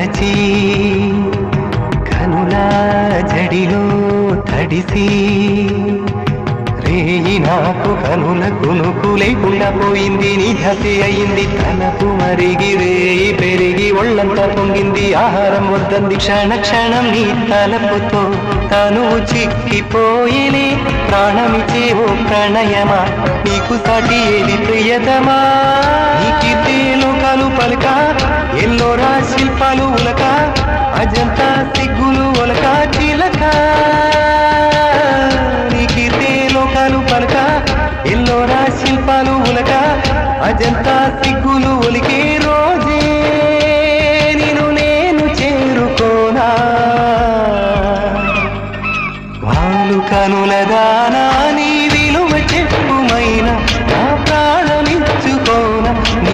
కలచి కనుల జడిలో తడిసి రేయి నాకు కనుల కునుకులై లేకుండా పోయింది నిహతి అయింది. తనకు మరిగి రేయి పెరిగి ఒళ్ళంతా పొంగింది. ఆహారం వద్దంది క్షణ క్షణం నీ తలపుతో తను చిక్కిపోయిని ప్రాణమిచ్చే ఓ ప్రణయమా నీకు సాటి ఏది ప్రియతమా? నీకితే రాజంతా సిగ్గులు ఒలక చీలక? నీకితే లోకాలు పలక? ఎల్లోరా శిల్పాలు ఉలక? అజంతా సిగ్గులు ఒలికే రోజే నేను నేను చేరుకోనా? వాలు కనులదానా